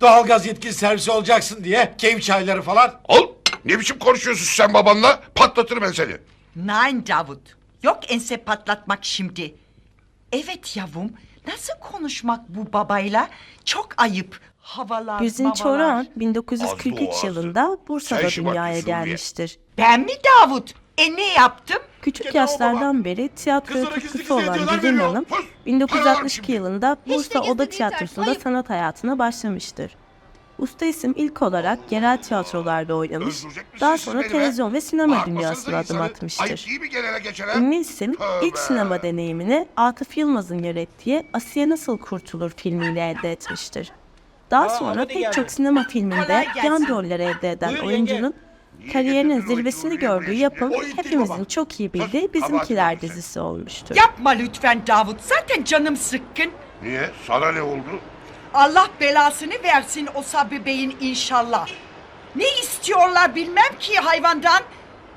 Doğalgaz yetkili servisi olacaksın diye keyif çayları falan. Al. Ne biçim konuşuyorsun sen babanla? Patlatırım ben seni. Nein Davut. Yok ense patlatmak şimdi. Evet yavrum. Nasıl konuşmak bu babayla? Çok ayıp. Havalar, Güzin mavalar. Çoran Az 1943 doğal. yılında Bursa'da Sen dünyaya gelmiştir. Ben mi Davut? E ne yaptım? Küçük yaşlardan beri gizli tutkusu olan veriyor. Hanım Pus! 1962 Paralar yılında Bursa Oda Tiyatrosu'nda sanat hayatına başlamıştır. Usta isim ilk olarak yerel tiyatrolarda oynamış, daha sonra televizyon ve sinema Bağırtmasanıza dünyasına adım atmıştır. Ünlü isim ilk sinema deneyimini Atıf Yılmaz'ın yönettiği Asiye Nasıl Kurtulur filmiyle elde etmiştir. Daha sonra pek çok sinema filminde yan roller elde eden oyuncunun kariyerinin zirvesini gördüğü yapım hepimizin çok iyi bildiği Bizimkiler dizisi olmuştur. Yapma lütfen Davut. Zaten canım sıkkın. Niye? Sana ne oldu? Allah belasını versin o Sabri Bey'in inşallah. Ne istiyorlar bilmem ki hayvandan.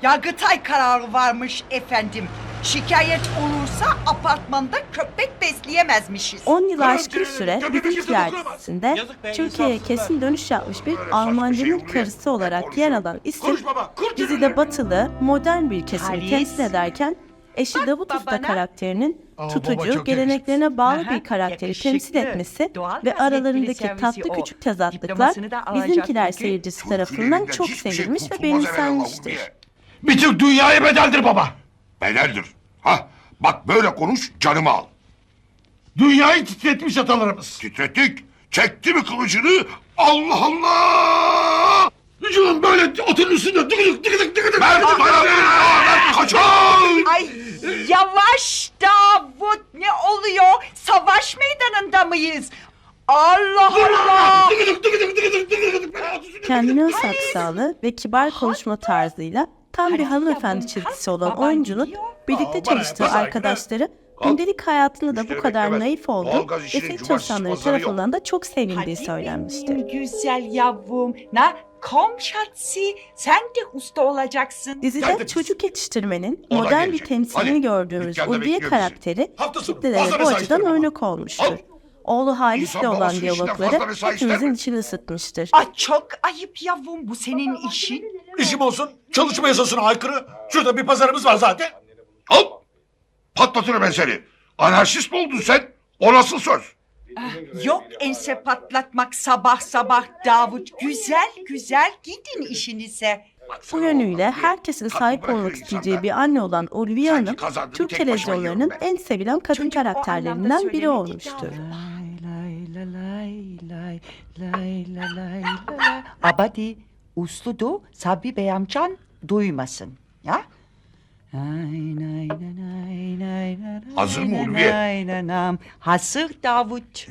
Yargıtay kararı varmış efendim. Şikayet olursa apartmanda köpek besleyemezmişiz. 10 yıl aşkın süre Yazık be, Türkiye'ye kesin dönüş yapmış bir Almancının şey oluyor. karısı olarak yer alan isim Dizide batılı, modern bir kesimi temsil ederken eşi Bak Davut Usta babana. karakterinin tutucu, geleneklerine bağlı Aha, bir karakteri temsil etmesi Doğal ve aralarındaki tatlı o. küçük tezatlıklar da bizimkiler seyircisi tarafından çok şey sevilmiş ve benimsenmiştir. Bütün dünyaya bedeldir baba. Bedeldir. Ha bak böyle konuş canımı al. Dünyayı titretmiş atalarımız. Titrettik. Çekti mi kılıcını? Allah Allah! Hücum böyle otun üstünde dıgıdık dıgıdık dıgıdık. Ben. Ben kaçar. Ay yavaş Davut ne oluyor? Savaş meydanında mıyız? Allah Allah! Has saksalı ve kibar konuşma tarzıyla tam bir Halis hanımefendi çizgisi olan oyuncunun birlikte çalıştığı arkadaşları gündelik hayatında da bu kadar naif olduğu ve film çalışanları tarafından da çok söylenmiştir. benim güzel yavrum. Na kom şatsi sen de usta olacaksın. Dizide Geldim. çocuk yetiştirmenin modern bir temsilini gördüğümüz Ulviye karakteri kitlelere bu açıdan örnek olmuştur. Oğlu Halis'le İnsan olan babası diyalogları fazla ister hepimizin mi? içini ısıtmıştır. Ay çok ayıp yavrum bu senin işin. İşim olsun. Çalışma yasasına aykırı. Şurada bir pazarımız var zaten. Al. Patlatırım ben seni. Anarşist mi oldun sen? O nasıl söz? Yok ense patlatmak sabah sabah Davut. Güzel güzel gidin işinize. Bu yönüyle herkesin sahip olmak isteyeceği bir anne olan Ulviye Sanki Hanım, Türk tek başıma televizyonlarının yiyorum ben. en sevilen kadın Çünkü o anlamda karakterlerinden biri olmuştur. Abadi usludu Sabri Bey amcan duymasın. Ya? Hazır mı Ulviye? Hazır Davut.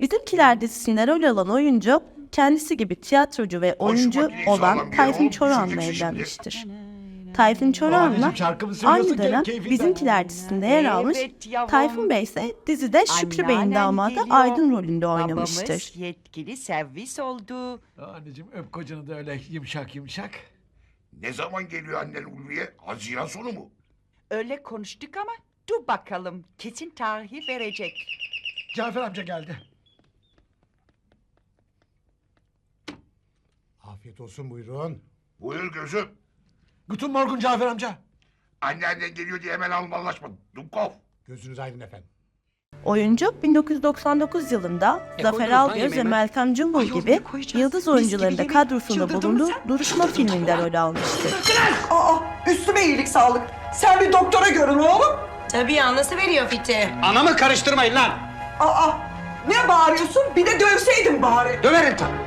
Bizimkiler dizisinde rol alan oyuncu, kendisi gibi tiyatrocu ve oyuncu olan olan Tayfun Çoran'la evlenmiştir. Tayfun Çoran'la aynı dönem. Bizimkiler dizisinde yer almış. Evet. Tayfun Bey ise dizide Şükrü Bey'in damadı geliyor. Aydın rolünde oynamıştır. Babamız yetkili servis oldu. Anneciğim öp kocanı da öyle yumuşak yumuşak. Ne zaman geliyor annen Ulviye? Haziran sonu mu? Öyle konuştuk ama dur bakalım kesin tarihi verecek. Cafer amca geldi. Afiyet olsun buyurun. Buyur gözüm. Guten Morgen Cafer amca. Anneannen geliyor diye hemen almalaşma. Dumkov. Gözünüz aydın efendim. Oyuncu 1999 yılında Zafer Algöz ve Meltem Cumbul Ay, gibi koyacağız. yıldız Mis oyuncuların da gibi kadrosunda çıldırdın bulunduğu sen? Duruşma filminde rol almıştır. Aa, üstüme iyilik sağlık. Sen bir doktora görün oğlum. Tabii ya nasıl veriyor fiti? Anamı karıştırmayın lan. Aa, ne bağırıyorsun? Bir de dövseydin bari. Döverim tabii.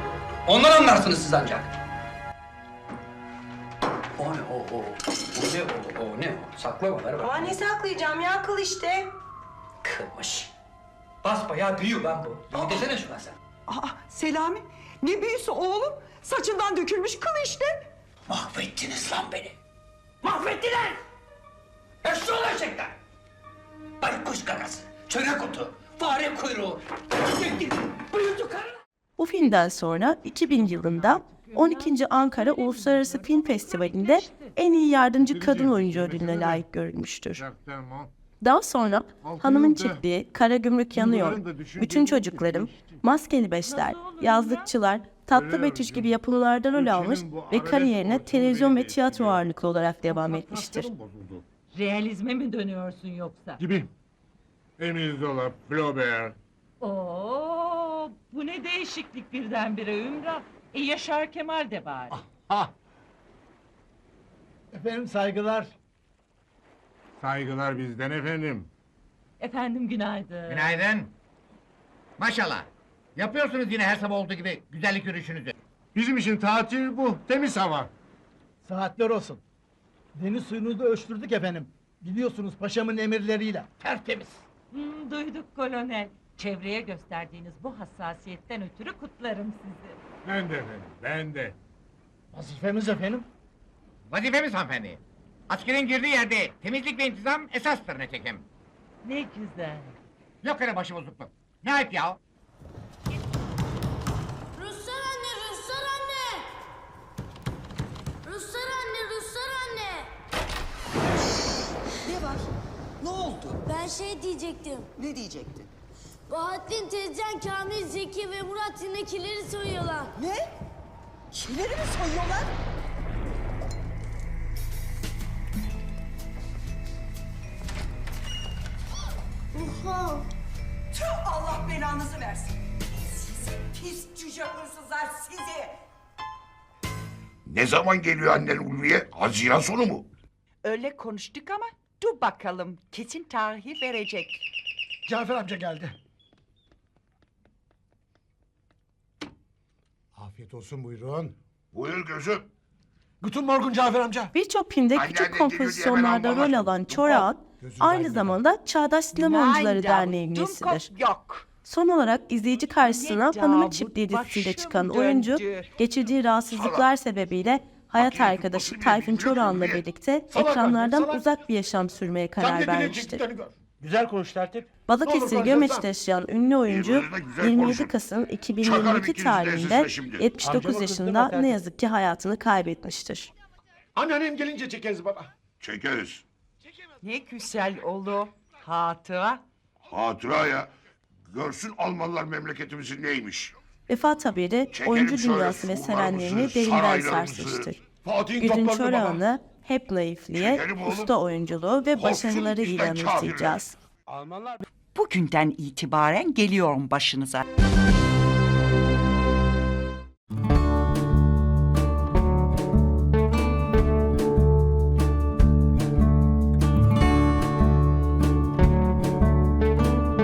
Ondan anlarsınız siz ancak. O ne o ne o o ne o? Saklama ver bak. Ama ne saklayacağım ya akıl işte. Kırmış. Basbayağı büyü lan bu. İyi desene şuna sen. Aa, Selami, ne büyüsü oğlum? Saçından dökülmüş kıl işte. Mahvettiniz lan beni. Mahvettiler. Eşşoğlu eşekler. Baykuş gagası, çörek otu, fare kuyruğu. Bıyıklı karı. Bu filmden sonra 2000 yılında 12. Ankara Uluslararası Film Festivali'nde en iyi yardımcı kadın oyuncu ödülüne layık görülmüştür. Daha sonra hanımın çiftliği, kara gümrük yanıyor, bütün çocuklarım, maskeli beşler, yazlıkçılar, tatlı betüş gibi yapımlarda rol almış ve kariyerine televizyon ve tiyatro ağırlıklı olarak devam etmiştir. Realizme mi dönüyorsun yoksa? Gibi. Emil Zola, Flaubert. Oo, bu ne değişiklik birdenbire Ümran. E Yaşar Kemal de bari. Ha. Efendim saygılar. Saygılar bizden efendim. Efendim günaydın. Günaydın. Maşallah. Yapıyorsunuz yine her sabah olduğu gibi güzellik yürüyüşünüzü. Bizim için tatil bu. Temiz hava. Saatler olsun. Deniz suyunu da ölçtürdük efendim. Biliyorsunuz paşamın emirleriyle. Tertemiz. Hmm, duyduk kolonel. Çevreye gösterdiğiniz bu hassasiyetten ötürü kutlarım sizi. Ben de efendim, ben de. Vazifemiz efendim. Vazifemiz hanımefendi. Askerin girdiği yerde temizlik ve intizam esastır ne çekim. Ne güzel. Yok öyle başıbozukluk. Ne ayıp ya? Ruslar anne, Ruslar anne. Ruslar anne, Ruslar anne. Ne var? Ne oldu? Ben şey diyecektim. Ne diyecektin? Bahattin teyzen, Kamil, Zeki ve Murat yindekileri soyuyorlar. Ne? Kileri mi soyuyorlar? Oha. Tüh Allah belanızı versin. Sizi pis cüce hırsızlar sizi. Ne zaman geliyor annen Ulviye? Haziran sonu mu? Öyle konuştuk ama dur bakalım kesin tarihi verecek. Cafer amca geldi. Afiyet olsun buyurun. Buyur gözüm. Guten Morgen Cafer amca. Birçok filmde küçük kompozisyonlarda rol alan Gözünüz aynı aydın zamanda Çağdaş Sinema Oyuncuları Derneği üyesidir. Yok. Son olarak izleyici karşısına Ne Hanımın Davut, Çiftliği dizisiyle başım çıkan oyuncu, döndü. geçirdiği rahatsızlıklar sebebiyle hayat arkadaşı Tayfun Çoran'la ki. birlikte Salak ekranlardan salak. uzak bir yaşam sürmeye karar vermiştir. gör. Güzel konuş tertip. Balıkesir Gömeç'te yaşayan ünlü oyuncu Birbirine güzel 27 konuşun. Kasım Çakarım 2022 ikinizin tarihinde ensesine şimdi. 79 Amcama yaşında ne yazık ki hayatını kaybetmiştir. Anneannem gelince çekeriz baba. Çekeriz. Ne güzel olur. Hatıra. Hatıra ya. Görsün Almanlar memleketimizin neymiş. Vefat haberi Çekelim oyuncu şöyle dünyası ve surlarımızı, sevenlerini derinden saraylarımızı. sarsmıştır. Fatih'in Güdün toplarını baba. Çorağan'ı hep naifliğe, usta oyunculuğu ve kafirler. anımsayacağız. Almanlar Bugünden itibaren geliyorum başınıza.